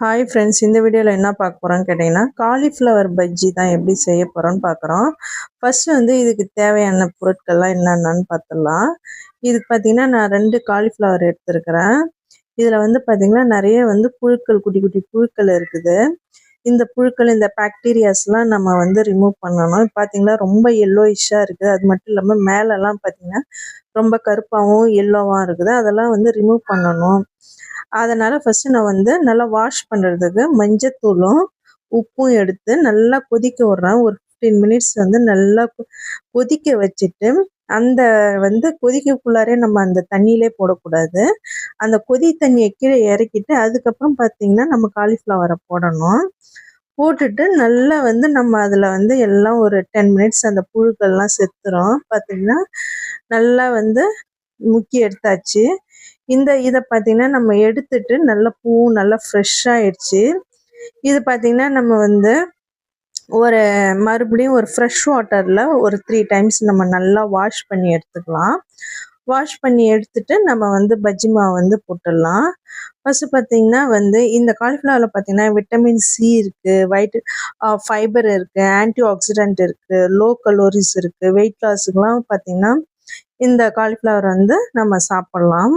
Hi friends இந்த வீடியோவில் என்ன பார்க்க போகிறோன்னு கேட்டிங்கன்னா காலிஃப்ளவர் பஜ்ஜி தான் எப்படி செய்ய போகிறோன்னு பார்க்குறோம். ஃபஸ்ட்டு வந்து இதுக்கு தேவையான பொருட்கள்லாம் என்னென்னு பார்த்துடலாம். இதுக்கு பார்த்திங்கன்னா நான் ரெண்டு காலிஃப்ளவர் எடுத்துருக்கிறேன். இதில் வந்து பார்த்திங்கன்னா நிறைய வந்து புழுக்கள் குட்டி குட்டி புழுக்கள் இருக்குது. இந்த புழுக்கள் இந்த பாக்டீரியாஸ்லாம் நம்ம வந்து ரிமூவ் பண்ணணும். பார்த்தீங்கன்னா ரொம்ப எல்லோயிஷாக இருக்குது. அது மட்டும் இல்லாமல் மேலெல்லாம் பார்த்திங்கன்னா ரொம்ப கருப்பாகவும் எல்லோவாகவும் இருக்குது. அதெல்லாம் வந்து ரிமூவ் பண்ணணும். அதனால் ஃபஸ்ட்டு நான் வந்து நல்லா வாஷ் பண்ணுறதுக்கு மஞ்சத்தூளும் உப்பும் எடுத்து நல்லா கொதிக்க விட்றேன். ஒரு ஃபிஃப்டீன் மினிட்ஸ் வந்து நல்லா கொதிக்க வச்சுட்டு அந்த வந்து கொதிக்கக்குள்ளாரே நம்ம அந்த தண்ணியிலே போடக்கூடாது. அந்த கொதி தண்ணியை கீழே இறக்கிட்டு அதுக்கப்புறம் பார்த்தீங்கன்னா நம்ம காலிஃப்ளவரை போடணும். போட்டுட்டு நல்லா வந்து நம்ம அதில் வந்து எல்லாம் ஒரு டென் மினிட்ஸ் அந்த புழுக்கள்லாம் செத்துரும். பார்த்தீங்கன்னா நல்லா வந்து முக்கி எடுத்தாச்சு. இந்த இதை பார்த்தீங்கன்னா நம்ம எடுத்துட்டு நல்லா பூ நல்லா ஃப்ரெஷ் ஆயிடுச்சு. இது பார்த்தீங்கன்னா நம்ம வந்து ஒரு மறுபடியும் ஒரு ஃப்ரெஷ் வாட்டரில் ஒரு த்ரீ டைம்ஸ் நம்ம நல்லா வாஷ் பண்ணி எடுத்துக்கலாம். வாஷ் பண்ணி எடுத்துட்டு நம்ம வந்து பஜ்ஜி மாவு வந்து போட்டுடலாம். ஃபஸ்ட்டு பார்த்தீங்கன்னா வந்து இந்த காலிஃப்ளவரில் பார்த்தீங்கன்னா விட்டமின் சி இருக்குது வைட் ஃபைபர் இருக்குது ஆன்டி ஆக்சிடென்ட் இருக்குது லோ கலோரிஸ் இருக்குது வெயிட் லாஸுக்கெலாம் பார்த்தீங்கன்னா இந்த காலிஃப்ளவர் வந்து நம்ம சாப்பிட்லாம்.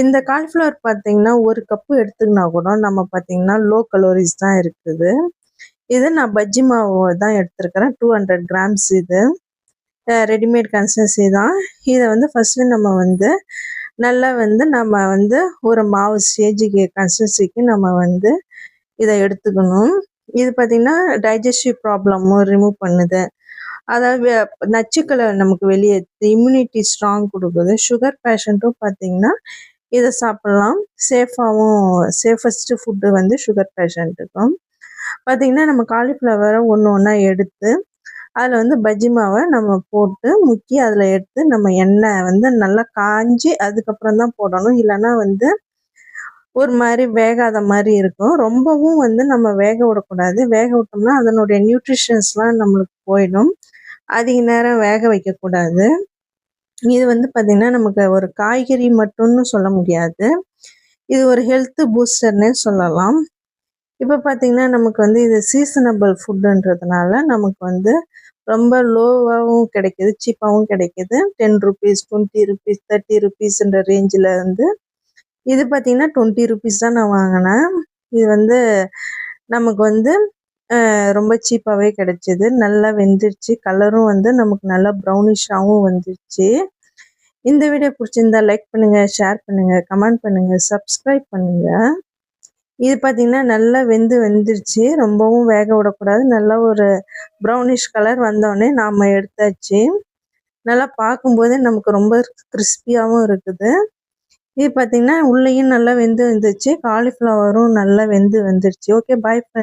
இந்த காலிஃப்ளவர் பார்த்தீங்கன்னா ஒரு கப்பு எடுத்துக்கினா கூட நம்ம பார்த்தீங்கன்னா லோ கலோரிஸ் தான் இருக்குது. இது நான் பஜ்ஜி மாவு தான் எடுத்துருக்கிறேன். டூ ஹண்ட்ரட் கிராம்ஸ் இது. ரெடிமேட் கன்சன்சி தான். இதை வந்து ஃபஸ்ட்டு நம்ம வந்து நல்லா வந்து நம்ம வந்து ஒரு மாவு ஸ்டேஜுக்கு கன்சன்சிக்கு நம்ம வந்து இதை எடுத்துக்கணும். இது பார்த்திங்கன்னா டைஜஸ்டிவ் ப்ராப்ளமும் ரிமூவ் பண்ணுது. அதாவது நச்சுக்களை நமக்கு வெளியே இம்யூனிட்டி ஸ்ட்ராங் கொடுக்குது. சுகர் பேஷண்ட்டும் பார்த்தீங்கன்னா இதை சாப்பிட்லாம். சேஃபாகவும் சேஃபஸ்ட்டு ஃபுட்டு வந்து சுகர் பேஷண்ட்டுக்கும் பார்த்திங்கன்னா நம்ம காலிஃப்ளவரை ஒன்று ஒன்றா எடுத்து அதில் வந்து பஜ்ஜி மாவை நம்ம போட்டு முக்கி அதில் எடுத்து நம்ம எண்ணெய் வந்து நல்லா காஞ்சி அதுக்கப்புறம் தான் போடணும். இல்லைன்னா வந்து ஒரு மாதிரி வேகாத மாதிரி இருக்கும். ரொம்பவும் வந்து நம்ம வேக விடக்கூடாது. வேக விட்டோம்னா அதனுடைய நியூட்ரிஷன்ஸ்லாம் நம்மளுக்கு போயிடும். அதிக நேரம் வேக வைக்கக்கூடாது. இது வந்து பார்த்திங்கன்னா நமக்கு ஒரு காய்கறி மட்டும்னு சொல்ல முடியாது. இது ஒரு ஹெல்த் பூஸ்டர்னே சொல்லலாம். இப்போ பார்த்திங்கன்னா நமக்கு வந்து இது சீசனபிள் ஃபுட்டுன்றதுனால நமக்கு வந்து ரொம்ப லோவாகவும் கிடைக்கிது சீப்பாகவும் கிடைக்கிது. Ten rupees twenty rupees thirty ருபீஸ்ன்ற ரேஞ்சில் வந்து இது பார்த்திங்கன்னா டுவெண்ட்டி ருபீஸ் தான் நான் வாங்கினேன். இது வந்து நமக்கு வந்து ரொம்ப சீப்பாகவே கிடைச்சிது. நல்லா வெந்துருச்சு. கலரும் வந்து நமக்கு நல்லா ப்ரௌனிஷாகவும் வந்துருச்சு. இந்த வீடியோ பிடிச்சிருந்தா லைக் பண்ணுங்கள் ஷேர் பண்ணுங்கள் கமெண்ட் பண்ணுங்கள் சப்ஸ்கிரைப் பண்ணுங்கள் இது பார்த்திங்கன்னா நல்லா வெந்து வெந்துருச்சு. ரொம்பவும் வேக விடக்கூடாது. நல்லா ஒரு ப்ரௌனிஷ் கலர் வந்தோடனே நாம் எடுத்தாச்சு. நல்லா பார்க்கும்போதே நமக்கு ரொம்ப கிறிஸ்பியாகவும் இருக்குது. இது பார்த்திங்கன்னா உள்ளேயும் நல்லா வெந்து வந்துருச்சு. காலிஃப்ளவரும் நல்லா வெந்து வந்துருச்சு. Okay bye friend